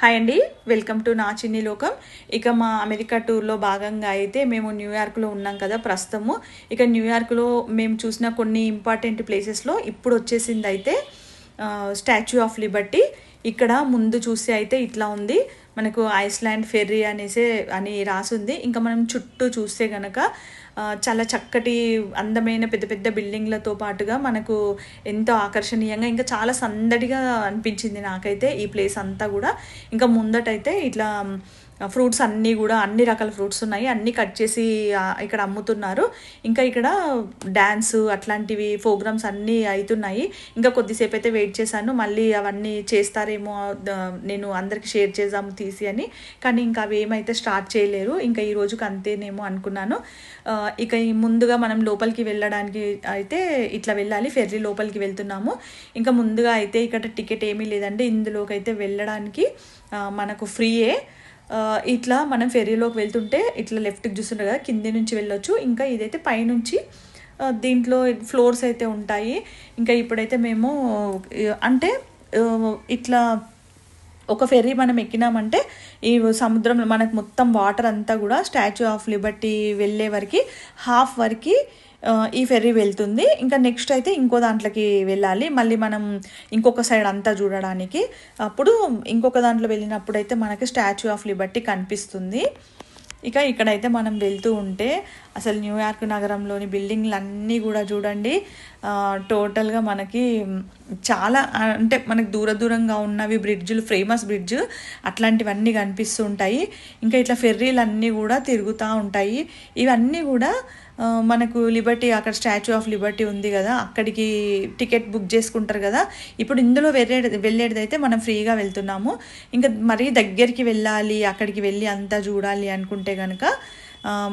Hi అండి welcome to నా చిన్ని లోకం. ఇక మా అమెరికా టూర్లో భాగంగా అయితే మేము న్యూయార్క్లో ఉన్నాం కదా ప్రస్తుతము. ఇక న్యూయార్క్లో మేము చూసిన కొన్ని ఇంపార్టెంట్ ప్లేసెస్లో ఇప్పుడు వచ్చేసింది అయితే స్టాచ్యూ ఆఫ్ లిబర్టీ ఇక్కడ ముందు చూస్తే అయితే ఇట్లా ఉంది. మనకు ఐస్లాండ్ ఫెర్రీ అనేసి అని రాసుంది ఇంకా మనం చుట్టూ చూస్తే గనక చాలా చక్కటి అందమైన పెద్ద పెద్ద బిల్డింగ్లతో పాటుగా మనకు ఎంతో ఆకర్షణీయంగా ఇంకా చాలా సందడిగా అనిపించింది నాకైతే ఈ ప్లేస్ అంతా కూడా. ఇంకా ముందటైతే ఇట్లా ఫ్రూట్స్ అన్నీ కూడా అన్ని రకాల ఫ్రూట్స్ ఉన్నాయి. అన్నీ కట్ చేసి ఇక్కడ అమ్ముతున్నారు. ఇంకా ఇక్కడ డ్యాన్స్ అట్లాంటివి ప్రోగ్రామ్స్ అన్నీ అవుతున్నాయి. ఇంకా కొద్దిసేపు అయితే వెయిట్ చేశాను. మళ్ళీ అవన్నీ చేస్తారు ద- నేను అందరికి షేర్ చేద్దాము తీసి అని. కానీ ఇంకా అవి ఏమైతే స్టార్ట్ చేయలేరు ఇంకా ఈ రోజుకి అంతేనేమో అనుకున్నాను. ఇక ముందుగా మనం లోపలికి వెళ్ళడానికి అయితే ఇట్లా వెళ్ళాలి ఫెర్రీ లోపలికి వెళ్తున్నాము. ఇంకా ముందుగా అయితే ఇక్కడ టికెట్ ఏమీ లేదండి ఇందులోకి అయితే వెళ్ళడానికి మనకు ఫ్రీయే. ఇట్లా మనం ఫెర్రీలోకి వెళ్తుంటే ఇట్లా లెఫ్ట్కి చూస్తుంటారు కదా కింది నుంచి వెళ్ళొచ్చు. ఇంకా ఇదైతే పైనుంచి దీంట్లో ఫ్లోర్స్ అయితే ఉంటాయి. ఇంకా ఇప్పుడైతే మేము అంటే ఇట్లా ఒక ఫెర్రీ మనం ఎక్కినామంటే ఈ సముద్రంలో మనకు మొత్తం వాటర్ అంతా కూడా స్టాచ్యూ ఆఫ్ లిబర్టీ వెళ్ళే వరకు హాఫ్ వరకు ఈ ఫెర్రీ వెళ్తుంది. ఇంకా నెక్స్ట్ అయితే ఇంకో దాంట్లోకి వెళ్ళాలి. మళ్ళీ మనం ఇంకొక సైడ్ అంతా చూడడానికి. అప్పుడు ఇంకొక దాంట్లో వెళ్ళినప్పుడు అయితే మనకి స్టాచ్యూ ఆఫ్ లిబర్టీ కనిపిస్తుంది. ఇక ఇక్కడైతే మనం వెళ్తూ ఉంటే అసలు న్యూయార్క్ నగరంలోని బిల్డింగ్లు అన్నీ కూడా చూడండి టోటల్గా మనకి చాలా అంటే మనకి దూర దూరంగా ఉన్నవి బ్రిడ్జులు ఫేమస్ బ్రిడ్జ్ అట్లాంటివన్నీ కనిపిస్తుంటాయి. ఇంకా ఇట్లా ఫెర్రీలు అన్నీ కూడా తిరుగుతూ ఉంటాయి. ఇవన్నీ కూడా మనకు లిబర్టీ అక్కడ స్టాచ్యూ ఆఫ్ లిబర్టీ ఉంది కదా అక్కడికి టికెట్ బుక్ చేసుకుంటారు కదా ఇప్పుడు ఇందులో వెళ్ళే వెళ్ళేది మనం ఫ్రీగా వెళ్తున్నాము. ఇంకా మరీ దగ్గరికి వెళ్ళాలి అక్కడికి వెళ్ళి అంతా చూడాలి అనుకుంటే కనుక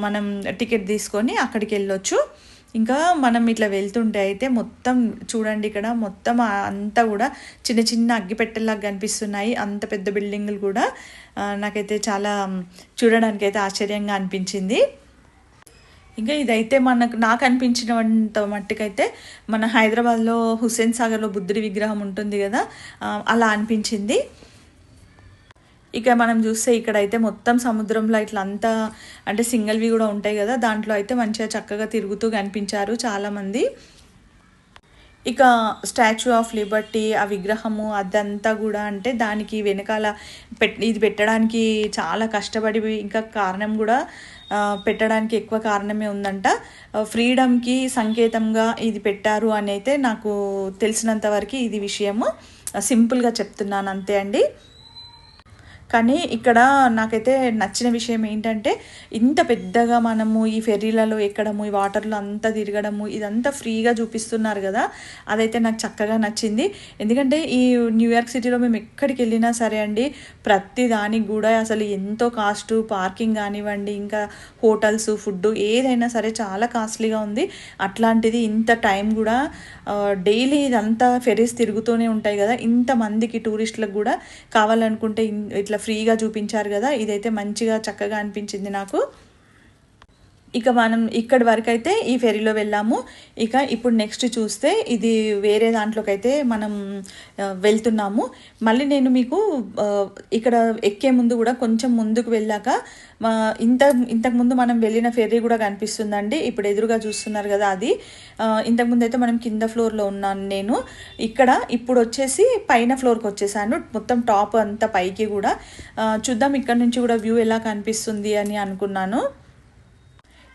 మనం టికెట్ తీసుకొని అక్కడికి వెళ్ళొచ్చు. ఇంకా మనం ఇట్లా వెళ్తుంటే అయితే మొత్తం చూడండి ఇక్కడ మొత్తం అంతా కూడా చిన్న చిన్న అగ్గిపెట్టెలాగా కనిపిస్తున్నాయి. అంత పెద్ద బిల్డింగులు కూడా నాకైతే చాలా చూడడానికి అయితే ఆశ్చర్యంగా అనిపించింది. ఇంకా ఇదైతే మనకు నాకు అనిపించినంత మట్టుకైతే మన హైదరాబాద్లో హుస్సేన్ సాగర్లో బుద్ధుడి విగ్రహం ఉంటుంది కదా అలా అనిపించింది. ఇక మనం చూస్తే ఇక్కడైతే మొత్తం సముద్రంలో ఇట్లా అంతా అంటే సింగిల్వి కూడా ఉంటాయి కదా దాంట్లో అయితే మంచిగా చక్కగా తిరుగుతూ కనిపించారు చాలామంది. ఇక స్టాచ్యూ ఆఫ్ లిబర్టీ ఆ విగ్రహము అదంతా కూడా అంటే దానికి వెనకాల పెట్ ఇది పెట్టడానికి చాలా కష్టపడి ఇంకా కారణం కూడా పెట్టడానికి ఎక్కువ కారణమే ఉందంట. ఫ్రీడమ్కి సంకేతంగా ఇది పెట్టారు అని అయితే నాకు తెలిసినంత వరకు ఇది విషయము సింపుల్గా చెప్తున్నాను అంతే అండి. కానీ ఇక్కడ నాకైతే నచ్చిన విషయం ఏంటంటే ఇంత పెద్దగా మనము ఈ ఫెర్రీలలో ఎక్కడము ఈ వాటర్లో అంతా తిరగడము ఇదంతా ఫ్రీగా చూపిస్తున్నారు కదా అదైతే నాకు చక్కగా నచ్చింది. ఎందుకంటే ఈ న్యూయార్క్ సిటీలో మేము ఎక్కడికి వెళ్ళినా సరే అండి ప్రతి దానికి కూడా అసలు ఎంతో కాస్ట్ పార్కింగ్ కానివ్వండి ఇంకా హోటల్స్ ఫుడ్ ఏదైనా సరే చాలా కాస్ట్లీగా ఉంది. అట్లాంటిది ఇంత టైం కూడా డైలీ ఇదంతా ఫెరీస్ తిరుగుతూనే ఉంటాయి కదా ఇంతమందికి టూరిస్టులకు కూడా కావాలనుకుంటే ఇట్లా ఇట్లా ఫ్రీగా చూపించారు కదా ఇదైతే మంచిగా చక్కగా అనిపించింది నాకు. ఇక మనం ఇక్కడి వరకు అయితే ఈ ఫెరీలో వెళ్ళాము. ఇక ఇప్పుడు నెక్స్ట్ చూస్తే ఇది వేరే దాంట్లోకి అయితే మనం వెళ్తున్నాము. మళ్ళీ నేను మీకు ఇక్కడ ఎక్కే ముందు కూడా కొంచెం ముందుకు వెళ్ళాక ఇంత ఇంతకుముందు మనం వెళ్ళిన ఫెర్రీ కూడా కనిపిస్తుందండి. ఇప్పుడు ఎదురుగా చూస్తున్నారు కదా అది. ఇంతకుముందు అయితే మనం కింద ఫ్లోర్లో ఉన్నాను నేను. ఇక్కడ ఇప్పుడు వచ్చేసి పైన ఫ్లోర్కి వచ్చేసాను. మొత్తం టాప్ అంతా పైకి కూడా. చూద్దాం ఇక్కడ నుంచి కూడా వ్యూ ఎలా కనిపిస్తుంది అని అనుకున్నాను.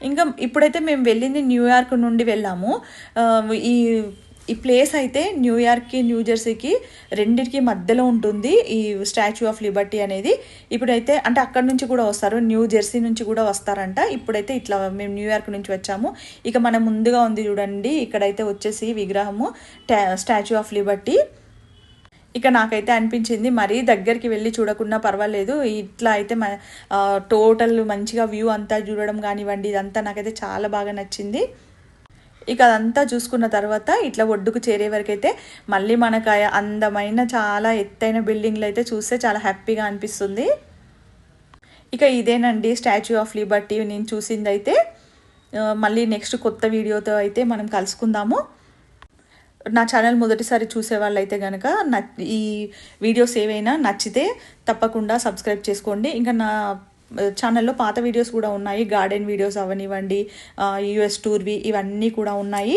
ఇంకా ఇప్పుడైతే మేము వెళ్ళింది న్యూయార్క్ నుండి వెళ్ళాము. ఈ ఈ ప్లేస్ అయితే న్యూయార్క్కి న్యూ జెర్సీకి రెండింటికి మధ్యలో ఉంటుంది. ఈ స్టాచ్యూ ఆఫ్ లిబర్టీ అనేది ఇప్పుడైతే అంటే అక్కడ నుంచి కూడా వస్తారు. న్యూ జెర్సీ నుంచి కూడా వస్తారంట. ఇప్పుడైతే ఇట్లా మేము న్యూయార్క్ నుంచి వచ్చాము. ఇక మన ముందుగా ఉంది చూడండి. ఇక్కడైతే వచ్చేసి విగ్రహము స్టాచ్యూ ఆఫ్ లిబర్టీ. ఇక నాకైతే అనిపించింది మరీ దగ్గరికి వెళ్ళి చూడకున్నా పర్వాలేదు. ఇట్లా అయితే మ టోటల్ మంచిగా వ్యూ అంతా చూడడం కానివ్వండి ఇదంతా నాకైతే చాలా బాగా నచ్చింది. ఇక అదంతా చూసుకున్న తర్వాత ఇట్లా ఒడ్డుకు చేరే వరకు అయితే మళ్ళీ మనకు అందమైన చాలా ఎత్తైన బిల్డింగ్లు అయితే చూస్తే చాలా హ్యాపీగా అనిపిస్తుంది. ఇక ఇదేనండి స్టాచ్యూ ఆఫ్ లిబర్టీ నేను చూసింది అయితే మళ్ళీ నెక్స్ట్ కొత్త వీడియోతో అయితే మనం కలుసుకుందాము. నా ఛానల్ మొదటిసారి చూసే వాళ్ళైతే కనుక ఈ వీడియోస్ ఏవైనా నచ్చితే తప్పకుండా సబ్స్క్రైబ్ చేసుకోండి. ఇంకా నా ఛానల్లో పాత వీడియోస్ కూడా ఉన్నాయి. గార్డెన్ వీడియోస్ అవనివ్వండి యూఎస్ టూర్వి ఇవన్నీ కూడా ఉన్నాయి.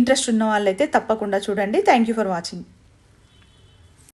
ఇంట్రెస్ట్ ఉన్న వాళ్ళైతే తప్పకుండా చూడండి. Thank you for watching